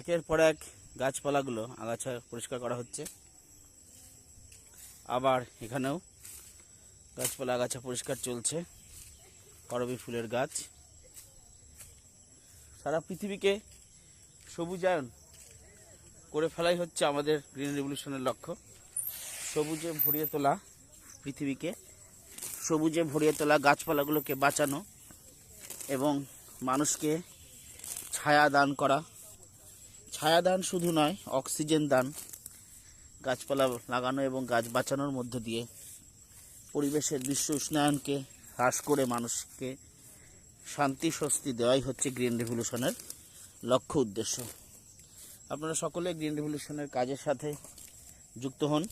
একের পর এক গাছপালাগুলো আগাছা পরিষ্কার করা হচ্ছে। আবার এখানেও গাছপালা আগাছা পরিষ্কার চলছে। করবী ফুলের গাছ। সারা পৃথিবীকে সবুজায়ন করে ফেলাই হচ্ছে আমাদের গ্রিন রেভলিউশনের লক্ষ্য। সবুজে ভরিয়ে তোলা পৃথিবীকে, সবুজে ভরিয়ে তোলা গাছপালাগুলোকে বাঁচানো এবং মানুষকে ছায়া দান করা। ছায়া দান শুধু নয়, অক্সিজেন দান, গাছপালা লাগানো এবং গাছ বাঁচানোর মধ্য দিয়ে পরিবেশের বিশ্ব উষ্ণায়নকে হ্রাস করে মানুষকে শান্তি স্বস্তি দেওয়াই হচ্ছে গ্রিন রেভলিউশনের লক্ষ্য উদ্দেশ্য। আপনারা সকলে গ্রিন রেভলিউশনের কাজের সাথে যুক্ত হন।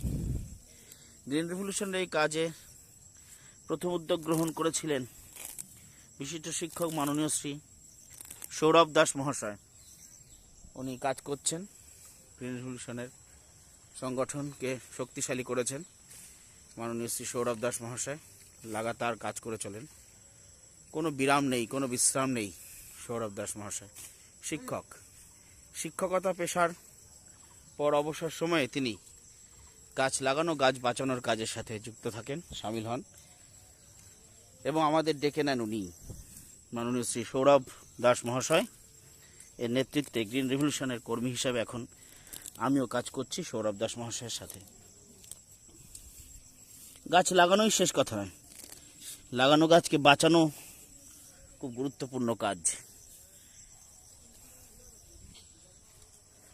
গ্রিন রেভলিউশনের এই কাজে প্রথম উদ্যোগ গ্রহণ করেছিলেন বিশিষ্ট শিক্ষক মাননীয় শ্রী সৌরভ দাস মহাশয়। উনি কাজ করছেন। গ্রিন রেভলিউশনের সংগঠনকে শক্তিশালী করেছেন। মাননীয় শ্রী সৌরভ দাস মহাশয় লাগাতার কাজ করে চলেন। কোনো বিরাম নেই, কোনো বিশ্রাম নেই সৌরভ দাস মহাশয়। শিক্ষক। শিক্ষকতা পেশার পর অবসর সময়ে তিনি গাছ লাগানো, গাছ বাঁচানোর কাজের সাথে যুক্ত থাকেন, সামিল হন। এবং আমাদের ডেকে নেন উনি। মাননীয় শ্রী সৌরভ দাস মহাশয় এর নেতৃত্বে গ্রিন রেভলিউশনের কর্মী হিসাবে এখন আমিও কাজ করছি সৌরভ দাস মহাশয়ের সাথে। গাছ লাগানোই শেষ কথা নয়। লাগানো গাছকে বাঁচানো খুব গুরুত্বপূর্ণ কাজ।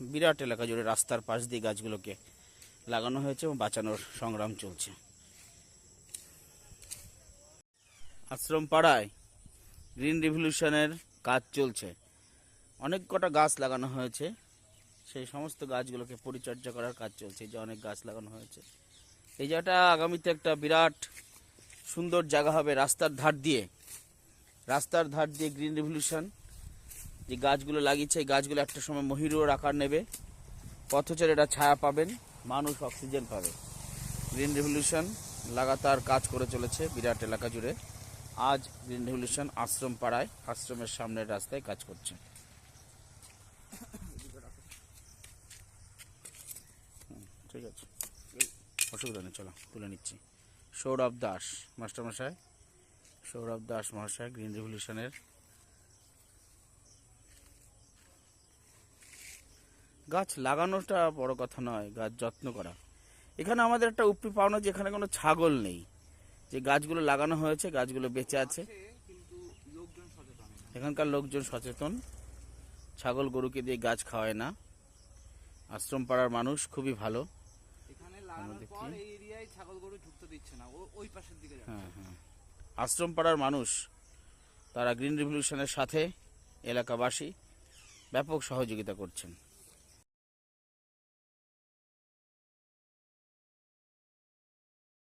বিরাট এলাকা জুড়ে রাস্তার পাশ দিয়ে গাছগুলোকে লাগানো হয়েছে এবং বাঁচানোর সংগ্রাম চলছে। আশ্রম পাড়ায় গ্রিন রিভলিউশনের কাজ চলছে। অনেক কটা গাছ লাগানো হয়েছে। সেই সমস্ত গাছগুলোকে পরিচর্যা করার কাজ চলছে, যে অনেক গাছ লাগানো হয়েছে। এই জায়গাটা আগামীতে একটা বিরাট সুন্দর জায়গা হবে রাস্তার ধার দিয়ে। রাস্তার ধার দিয়ে গ্রিন রিভলিউশন, যে গাছগুলো লাগিয়েছে, এই গাছগুলো একটা সময় মহিরুর আকার নেবে। পথচারীরা ছায়া পাবেন, মানুষ অক্সিজেন পাবে। গ্রিন রিভলিউশন লাগাতার কাজ করে চলেছে বিরাট এলাকা জুড়ে। আজ গ্রিন রিভলিউশন আশ্রম পাড়ায় আশ্রমের সামনের রাস্তায় কাজ করছে। ঠিক আছে। অসুবিধা নেই চলো তুলে নিচ্ছি। সৌরভ দাস মাস্টারমশাই। সৌরভ দাস মহাশয় গ্রিন রিভলিউশনের। গাছ লাগানোটা বড় কথা নয় গাছ যত্ন করা। এখানে আমাদের একটা উপরি পাওনা যে এখানে কোনো ছাগল নেই। যে গাছগুলো লাগানো হয়েছে গাছগুলো বেঁচে আছে। এখানকার লোকজন সচেতন। ছাগল গরুকে দিয়ে গাছ খাওয়ায় না। আশ্রম পাড়ার মানুষ খুবই ভালো। লাগানোর দেখি। এই এরিয়ায় ছাগল গরু ঢুকতে দিচ্ছে না ওই পাশের দিকে যাচ্ছে। হ্যাঁ হ্যাঁ। আশ্রম পাড়ার মানুষ তারা গ্রিন রিভলিউশনের সাথে এলাকাবাসী ব্যাপক সহযোগিতা করছেন।